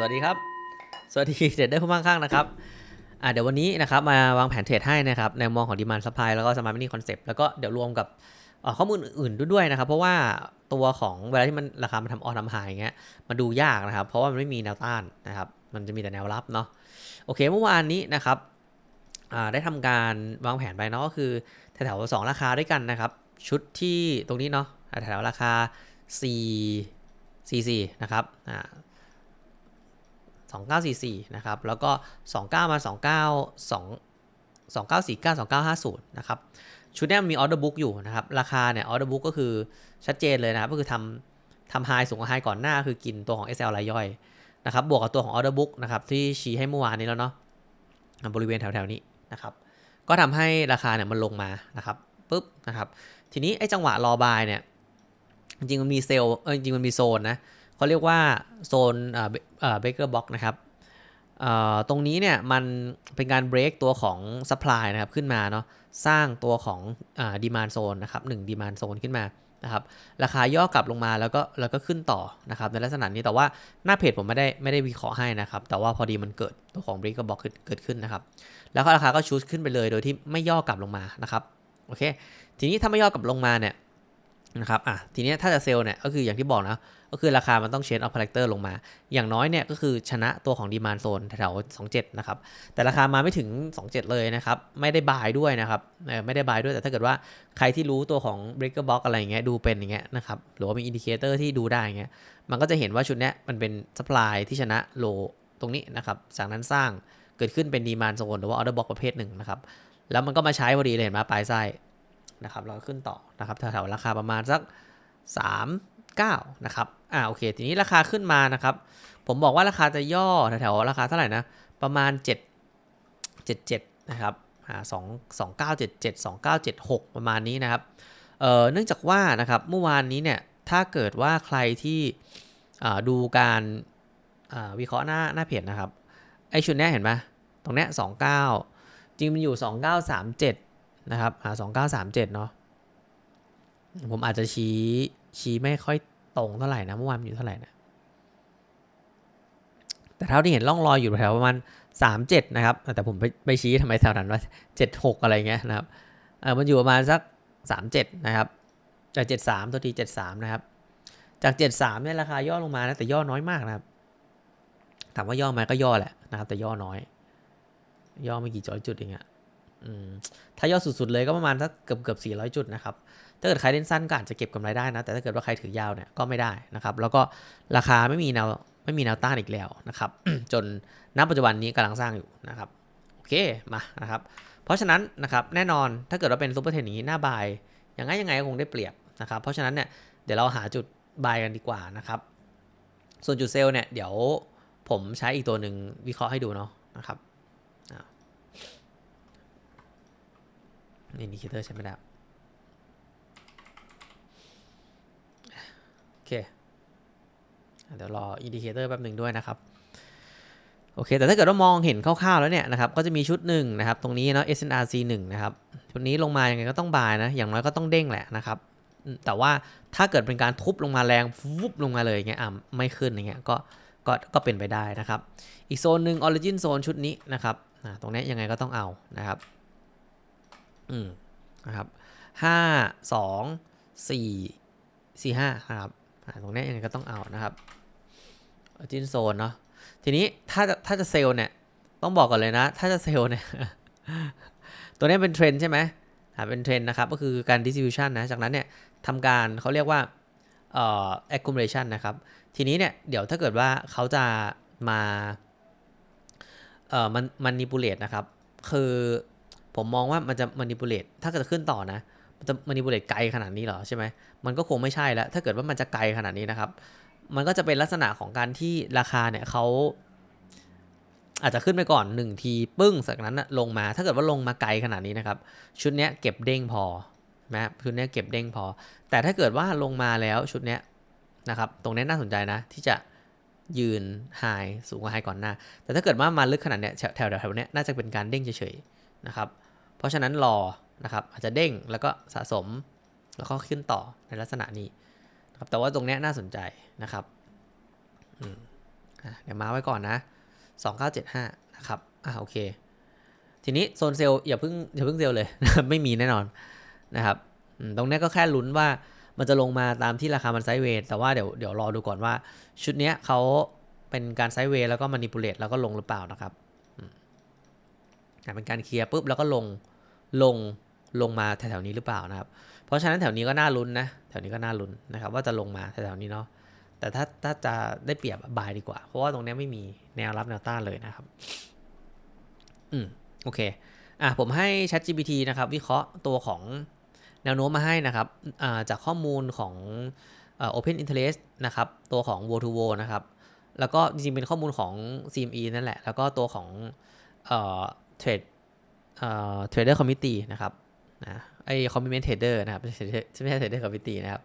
สวัสดีครับ สวัสดีเทรดเดอร์ผู้มั่งคั่งนะครับอ่าเดี๋ยววันนี้นะครับมาวางแผนเทรดให้นะครับในมุมองของดีมานซัพพลายแล้วก็สมาร์ทมินิคอนเซปต์แล้วก็เดี๋ยวรวมกับข้อมูลอื่นๆด้วยนะครับ เพราะว่าตัวของเวลาที่มันราคามันทำออทำไฮอย่างเงี้ยมันดูยากนะครับ เพราะว่ามันไม่มีแนวต้านนะครับ มันจะมีแต่แนวรับเนาะโอเคเมื่อวานนี้นะครับได้ทำการวางแผนไปเนาะก็คือแถวๆสองราคาด้วยกันนะครับ ชุดที่ตรงนี้เนาะแถวๆราคา 4 44นะครับอ่า 2944นะครับแล้วก็ 29 มา 29 2 2949 2950นะครับชุดนี้มีออเดอร์บุ๊กอยู่นะครับราคาเนี่ยออเดอร์บุ๊กก็คือชัดเจนเลยนะครับก็คือทำทำไฮสูงกว่าไฮก่อนหน้าคือกินตัวของ SL รายย่อยนะครับบวกกับตัวของออเดอร์บุ๊กนะครับที่ชี้ให้เมื่อวานนี้แล้วเนาะบริเวณแถวๆนี้นะครับก็ทำให้ราคาเนี่ยมันลงมานะครับปุ๊บนะครับทีนี้ไอ้จังหวะรอบายเนี่ยจริงมันมีเซลล์เออจริงมันมีโซนนะ เขาเรียกว่าโซนเบเกอร์บ็อกนะครับตรงนี้เนี่ยมันเป็นการเบรกตัวของ supply นะครับขึ้นมาเนาะสร้างตัวของดีมานโซนนะครับหนึ่งดีมานโซนขึ้นมานะครับราคาย่อกลับลงมาแล้วก็แล้วก็ขึ้นต่อนะครับในลักษณะนี้แต่ว่าหน้าเพจผมไม่ได้ไม่ได้วิเคราะห์ให้นะครับ แต่ว่าพอดีมันเกิดตัวของเบรกเกอร์บ็อกเกิดขึ้นนะครับ แล้วก็ราคาก็ชูสขึ้นไปเลยโดยที่ไม่ย่อกลับลงมานะครับโอเคทีนี้ถ้าไม่ย่อกลับลงมาเนี่ย นะครับอะทีนี้ถ้าจะเซลล์เนี่ยก็คืออย่างที่บอกนะก็คือราคามันต้องเชนออฟคาแรคเตอร์ลงมา อย่างน้อยเนี่ยก็คือชนะตัวของดีมานโซนแถวๆ27 นะครับ แต่ราคามาไม่ถึง 27 เลยนะครับ ไม่ได้บายด้วยนะครับเออไม่ได้บายด้วยแต่ถ้าเกิดว่าใครที่รู้ตัวของ breaker box อะไรอย่างเงี้ยดูเป็นอย่างเงี้ยนะครับหรือว่ามีอินดิเคเตอร์ที่ดูได้เงี้ยมันก็จะเห็นว่าชุดเนี้ยมันเป็น supply ที่ชนะโลตรงนี้นะครับจากนั้นสร้างเกิดขึ้นเป็นดีมานโซนหรือว่า order box ประเภทหนึ่งนะครับแล้วมันก็มาใช้พอดีเลยเห็นไหมปลายไส้ นะครับเราขึ้นต่อนะครับแถวๆราคาประมาณสัก 3 9นะครับอ่าโอเค ทีนี้ราคาขึ้นมานะครับ ผมบอกว่าราคาจะย่อแถวๆราคาเท่าไหร่นะประมาณ 7 77นะครับอ่า2 2977 2976ประมาณนี้นะครับเอ่อเนื่องจากว่านะครับเมื่อวานนี้เนี่ยถ้าเกิดว่าใครที่อ่าดูการอ่าวิเคราะห์หน้าหน้าเพจนะครับไอชุดนี้เห็นไหมตรงเนี้ย29จริงมันอยู่2937 นะครับอ่า2937เนาะผมอาจจะชี้ชี้ไม่ค่อยตรงเท่าไหร่นะเมื่อวานอยู่เท่าไหร่นะแต่เท่าที่เห็นร่องรอยอยู่แถวประมาณสามเจ็ดนะครับ แต่ผมไปไปชี้ทำไมแถวนั้นว่าเจ็ดหกอะไรเงี้ยนะครับเออมันอยู่ประมาณสักสามเจ็ดนะครับจากเจ็ดสามตัวทีเจ็ดสามนะครับ จากเจ็ดสามเนี่ยราคาย่อลงมานะแต่ย่อน้อยมากนะครับถามว่าย่อไหมก็ย่อแหละนะครับ แต่ย่อน้อย ย่อไม่กี่จอยจุดเองอะ ถ้าย่อสุดๆเลยก็ประมาณสักเกือบเกือบสี่ร้อยจุดนะครับ ถ้าเกิดใครเล่นสั้นก็อาจจะเก็บกำไรได้นะ แต่ถ้าเกิดว่าใครถือยาวเนี่ยก็ไม่ได้นะครับ แล้วก็ราคาไม่มีแนวไม่มีแนวต้านอีกแล้วนะครับ จนณปัจจุบันนี้กำลังสร้างอยู่นะครับ โอเคมานะครับ เพราะฉะนั้นนะครับแน่นอนถ้าเกิดว่าเป็นซูเปอร์เทนอย่างนี้หน้าบายยังไงยังไงก็คงได้เปรียบนะครับ เพราะฉะนั้นเนี่ยเดี๋ยวเราหาจุดบายกันดีกว่านะครับ ส่วนจุดเซลล์เนี่ยเดี๋ยวผมใช้อีกตัวหนึ่งวิเคราะห์ให้ดูเนาะนะครับ อินดิเคเตอร์ใช้ไม่ได้โอเค เดี๋ยวรออินดิเคเตอร์แป๊บหนึ่งด้วยนะครับ โอเค แต่ถ้าเกิดว่ามองเห็นคร่าวๆแล้วเนี่ยนะครับ ก็จะมีชุดหนึ่งนะครับ ตรงนี้เนาะ SNR C1 นะครับ ชุดนี้ลงมายังไงก็ต้องบายนะ อย่างน้อยก็ต้องเด้งแหละนะครับแต่ว่าถ้าเกิดเป็นการทุบลงมาแรงฟุบลงมาเลยอย่างเงี้ยอะไม่ขึ้นอย่างเงี้ยก็ก็ก็เป็นไปได้นะครับ อีกโซนหนึ่ง Origin Zone ชุดนี้นะครับตรงนี้ยยังไงก็ต้องเอานะครับ อืมนะครับห้าสองสี่สี่ห้านะครับตรงนี้ยังไงก็ต้องเอานะครับจินโซนเนาะทีนี้ถ้าจะถ้าจะเซลล์เนี่ยต้องบอกก่อนเลยนะ ถ้าจะเซลล์เนี่ยตัวนี้เป็นเทรนใช่ไหมอ่าเป็นเทรนนะครับ ก็คือการ distribution นะ จากนั้นเนี่ยทำการเขาเรียกว่าเอ่อ accumulation นะครับ ทีนี้เนี่ย เดี๋ยวถ้าเกิดว่าเขาจะมาเอ่อมัน manipulate นะครับ คือ ผมมองว่ามันจะ manipulate ถ้าเกิดขึ้นต่อนะ มันจะ manipulate ไกลขนาดนี้เหรอใช่ไหมมันก็คงไม่ใช่แล้ว ถ้าเกิดว่ามันจะไกลขนาดนี้นะครับ มันก็จะเป็นลักษณะของการที่ราคาเนี่ยเขาอาจจะขึ้นไปก่อน 1 ทีปึ้งจากนั้นนะลงมา ถ้าเกิดว่าลงมาไกลขนาดนี้นะครับ ชุดนี้เก็บเด้งพอนะชุดนี้เก็บเด้งพอ แต่ถ้าเกิดว่าลงมาแล้วชุดนี้นะครับ ตรงนี้น่าสนใจนะ ที่จะยืนไฮสูงกว่าไฮก่อนหน้า แต่ถ้าเกิดว่ามาลึกขนาดเนี้ยแถวแถวแถวเนี้ยน่าจะเป็นการเด้งเฉยๆนะครับ เพราะฉะนั้นรอนะครับอาจจะเด้งแล้วก็สะสมแล้วก็ขึ้นต่อในลักษณะนี้นะครับแต่ว่าตรงเนี้ยน่าสนใจนะครับเดี๋ยวมาไว้ก่อนนะ 2975 นะครับอะโอเค ทีนี้โซนเซลล์อย่าเพิ่งอย่าเพิ่งเซลล์เลย ไม่มีแน่นอนนะครับตรงเนี้ยก็แค่ลุ้นว่ามันจะลงมาตามที่ราคามันไซด์เวย์แต่ว่าเดี๋ยวเดี๋ยวรอดูก่อนว่า ชุดเนี้ยเขาเป็นการไซด์เวย์แล้วก็มานิปูเลตแล้วก็ลงหรือเปล่านะครับ เป็นการเคลียร์ปุ๊บแล้วก็ลงลงลงมาแถวๆนี้หรือเปล่านะครับ เพราะฉะนั้นแถวนี้ก็น่าลุ้นนะแถวนี้ก็น่าลุ้นนะครับ ว่าจะลงมาแถวๆนี้เนาะแต่ถ้าถ้าจะได้เปรียบบายดีกว่า เพราะว่าตรงนี้ไม่มีแนวรับแนวต้านเลยนะครับ อืมโอเคอะผมให้ ChatGPT นะครับ วิเคราะห์ตัวของแนวโน้มมาให้นะครับอ่าจากข้อมูลของเอ่อ Open Interest นะครับ ตัวของ w o to w o นะครับ แล้วก็จริงๆเป็นข้อมูลของ CME นั่นแหละ แล้วก็ตัวของ เอ่อ Trade เอ่อ Trader Committee นะครับนะไอ้ Commitment Trader นะครับไม่ใช่ Trader ไม่ใช่ Trader Committee นะครับ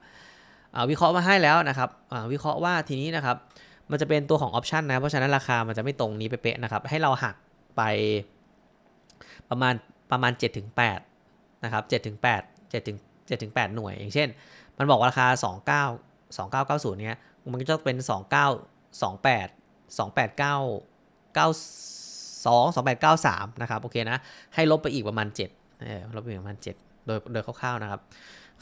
วิเคราะห์มาให้แล้วนะครับวิเคราะห์ว่าทีนี้นะครับ มันจะเป็นตัวของ Option นะ เพราะฉะนั้นราคามันจะไม่ตรงนี้เป๊ะๆนะครับ ให้เราหักไปประมาณประมาณ 7-8 นะครับ 7-8 7ถึง7ถึง8หน่วย อย่างเช่น มันบอกว่าราคา 29 2990 เนี้ย มันก็จะเป็น 29 28 289 2 2893 นะครับ โอเคนะ ให้ลบไปอีกประมาณ7เออลบไปอีกประมาณ 7 โดยโดยคร่าวๆนะครับ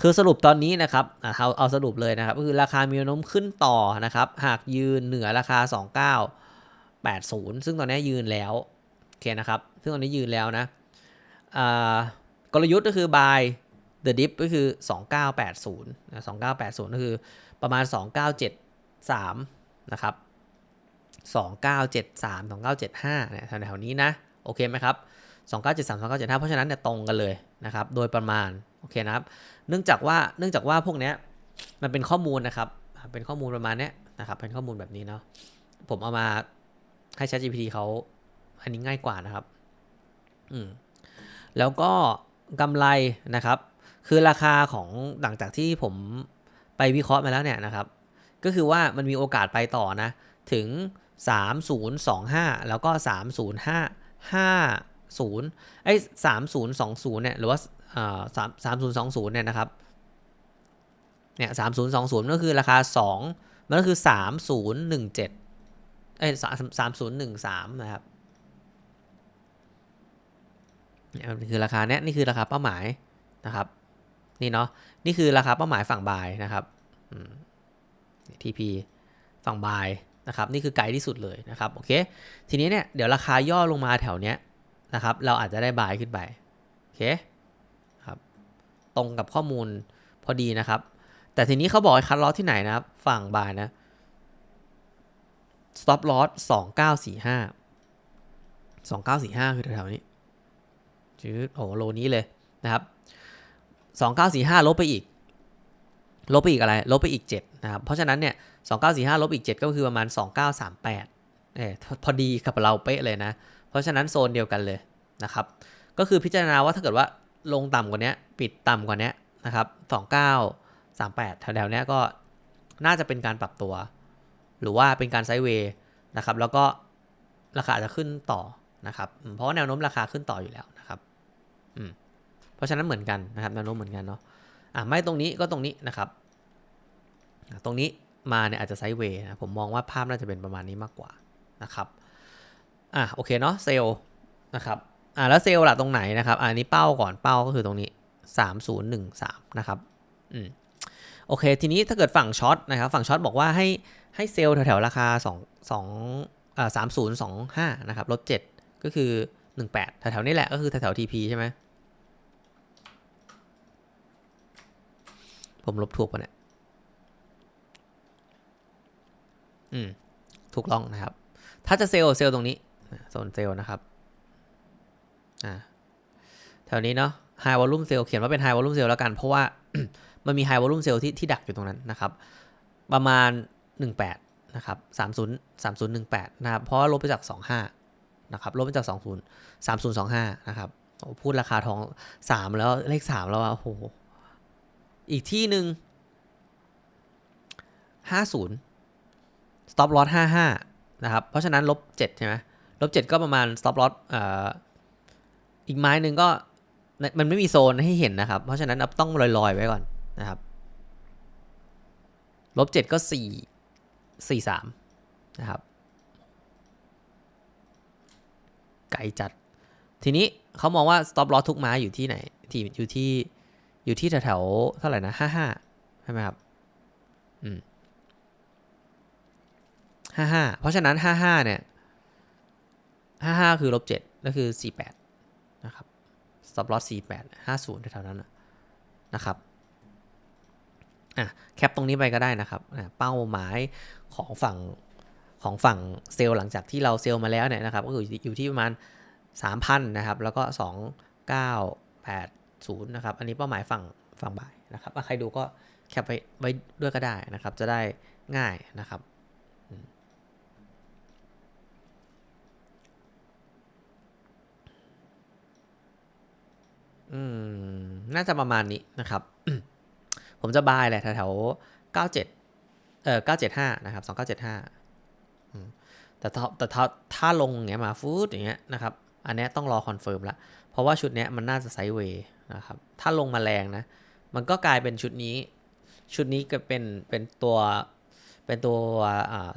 คือสรุปตอนนี้นะครับเอาเอาสรุปเลยนะครับ ก็คือราคามีแนวโน้มขึ้นต่อนะครับ หากยืนเหนือราคา 2980 ซึ่งตอนนี้ยืนแล้วโอเคนะครับ ซึ่งตอนนี้ยืนแล้วนะกลยุทธ์ก็คือ buy the dip ก็คือ 2980นะ2980 ก็คือประมาณ 2973 นะครับ 2973 2975เนี่ยแถวๆนี้นะ โอเคไหมครับ 2973 2975 เพราะฉะนั้นเนี่ยตรงกันเลยนะครับ โดยประมาณ โอเคนะครับ เนื่องจากว่า เนื่องจากว่าพวกเนี้ยมันเป็นข้อมูลนะครับ เป็นข้อมูลประมาณเนี้ยนะครับ เป็นข้อมูลแบบนี้เนาะ ผมเอามาให้ ChatGPT เขาอันนี้ง่ายกว่านะครับ อืม แล้วก็กำไรนะครับ คือราคาของหลังจากที่ผมไปวิเคราะห์มาแล้วเนี่ยนะครับ ก็คือว่ามันมีโอกาสไปต่อนะ ถึง 3025 แล้วก็ 30550ไอ้3020เนี่ยหรือว่าอ่า3 3020เนี่ยนะครับเนี่ย3020ก็คือราคา2มันก็คือ3017เอ้ย3013นะครับเนี่ยมันคือราคาเนี้ยนี่คือราคาเป้าหมายนะครับนี่เนาะนี่คือราคาเป้าหมายฝั่งบายนะครับอืม TP ฝั่งบาย นะครับนี่คือไกลที่สุดเลยนะครับโอเคทีนี้เนี่ยเดี๋ยวราคาย่อลงมาแถวเนี้ยนะครับเราอาจจะได้บายขึ้นไปโอเคครับตรงกับข้อมูลพอดีนะครับ แต่ทีนี้เขาบอกคัดลอสที่ไหนนะครับ ฝั่งบายนะ stop loss 2945 2945 คือแถวๆนี้ชื่อโอ้โหโลนี้เลยนะครับสองเก้าสี่ห้าลบไปอีก ลบไปอีกอะไร ลบไปอีกเจ็ดนะครับ เพราะฉะนั้นเนี่ยสองเก้าสี่ห้าลบอีกเจ็ดก็คือประมาณสองเก้าสามแปดเออพอดีกับเราเป๊ะเลยนะ เพราะฉะนั้นโซนเดียวกันเลยนะครับ ก็คือพิจารณาว่าถ้าเกิดว่าลงต่ำกว่านี้ปิดต่ำกว่านี้นะครับสองเก้าสามแปดแถวๆเนี้ยก็น่าจะเป็นการปรับตัว หรือว่าเป็นการไซด์เวย์นะครับ แล้วก็ราคาอาจจะขึ้นต่อนะครับ เพราะแนวโน้มราคาขึ้นต่ออยู่แล้วนะครับ อืม เพราะฉะนั้นเหมือนกันนะครับ แนวโน้มเหมือนกันเนาะ อะไม่ตรงนี้ก็ตรงนี้นะครับ ตรงนี้มาเนี่ยอาจจะไซด์เวย์นะผมมองว่าภาพน่าจะเป็นประมาณนี้มากกว่านะครับอะโอเคเนาะเซลล์นะครับอะแล้วเซลล์ล่ะตรงไหนนะครับอะอันนี้เป้าก่อนเป้าก็คือตรงนี้ 3013 นะครับอืมโอเค ทีนี้ถ้าเกิดฝั่งช็อตนะครับฝั่งช็อตบอกว่าให้ให้เซลล์แถวๆราคา 2 2อ่า3025 นะครับลด7ก็คือ 18แถวๆนี้แหละก็คือแถวๆ TP ใช่ไหม ผมลบถูกปะเนี่ย อืม ถูกต้องนะครับ ถ้าจะเซลล์เซลล์ตรงนี้โซนเซลล์นะครับ อ่า แถวนี้เนาะ high volume sale เขียนว่าเป็น high volume sale แล้วกัน เพราะว่ามันมี high volume sale ที่ที่ดักอยู่ตรงนั้นนะครับ ประมาณ 18 นะครับ 30 3018 นะครับ เพราะว่าลบไปจาก 25 นะครับ ลบไปจาก 20 3025 นะครับโอ้พูดราคาทอง 3 แล้วเลข 3 แล้วอะโอ้โห อีกที่หนึ่งห้าศูนย์ stop loss ห้าห้านะครับ เพราะฉะนั้นลบเจ็ดใช่ไหมลบเจ็ดก็ประมาณ stop loss อ่ออีกไม้หนึ่งก็มันไม่มีโซนให้เห็นนะครับ เพราะฉะนั้นต้องลอยๆไว้ก่อนนะครับลบเจ็ดก็สี่สี่สามนะครับ ไกลจัด ทีนี้เขามองว่า stop loss ทุกไม้อยู่ที่ไหนที่อยู่ที่ อยู่ที่แถวๆเท่าไหร่นะห้าห้าใช่ไหมครับ อืมห้าห้าเพราะฉะนั้นห้าห้าเนี่ยห้าห้าคือลบเจ็ดก็คือสี่แปดนะครับ stop loss สี่แปดห้าศูนย์แถวๆนั้นนะครับอะแคปตรงนี้ไปก็ได้นะครับอะเป้าหมายของฝั่งของฝั่งเซลล์หลังจากที่เราเซลล์มาแล้วเนี่ยนะครับก็คืออยู่ที่ประมาณ 3,000 นะครับ แล้วก็ 2980นะครับ อันนี้เป้าหมายฝั่งฝั่งบ่ายนะครับใครดูก็แคปไว้ไว้ด้วยก็ได้นะครับ จะได้ง่ายนะครับอืมน่าจะประมาณนี้นะครับ ผมจะบายแหละแถวๆ97เจ็ดเอ่อ975นะครับ2975อืมแต่ถ้าแต่ถ้าถ้าลงอย่างเงี้ยมาฟูดอย่างเงี้ยนะครับ อันนี้ต้องรอคอนเฟิร์มละ เพราะว่าชุดนี้มันน่าจะไซด์เวย์นะครับ ถ้าลงมาแรงนะ มันก็กลายเป็นชุดนี้ ชุดนี้ก็เป็นเป็นตัวเป็นตัว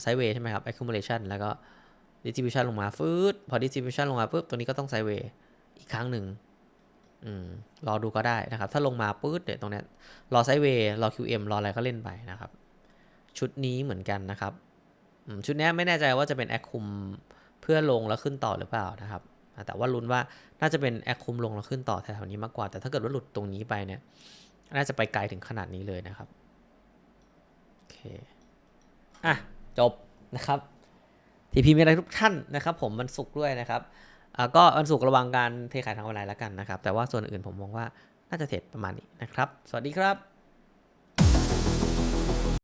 ไซด์เวย์ใช่ไหมครับ accumulation แล้วก็ distribution ลงมาฟืดพอ distribution ลงมาปุ๊บตัวนี้ก็ต้องไซด์เวย์อีกครั้งหนึ่งอืมรอดูก็ได้นะครับ ถ้าลงมาปื๊ดเนี่ยตรงนี้รอไซด์เวย์รอ QM รออะไรก็เล่นไปนะครับ ชุดนี้เหมือนกันนะครับ ชุดนี้ไม่แน่ใจว่าจะเป็นแอคคุมเพื่อลงแล้วขึ้นต่อหรือเปล่านะครับ แต่ว่าลุ้นว่าน่าจะเป็นแอคคุมลงแล้วขึ้นต่อแถวๆนี้มากกว่า แต่ถ้าเกิดว่าหลุดตรงนี้ไปเนี่ย น่าจะไปไกลถึงขนาดนี้เลยนะครับ โอเค อะ จบนะครับทีพีมีอะไรทุกท่านนะครับผมมันสุกด้วยนะครับอ่าก็วันศุกร์ระวังการเทขายทางออนไลน์แล้วกันนะครับ แต่ว่าส่วนอื่นผมมองว่าน่าจะเทรดประมาณนี้นะครับ สวัสดีครับ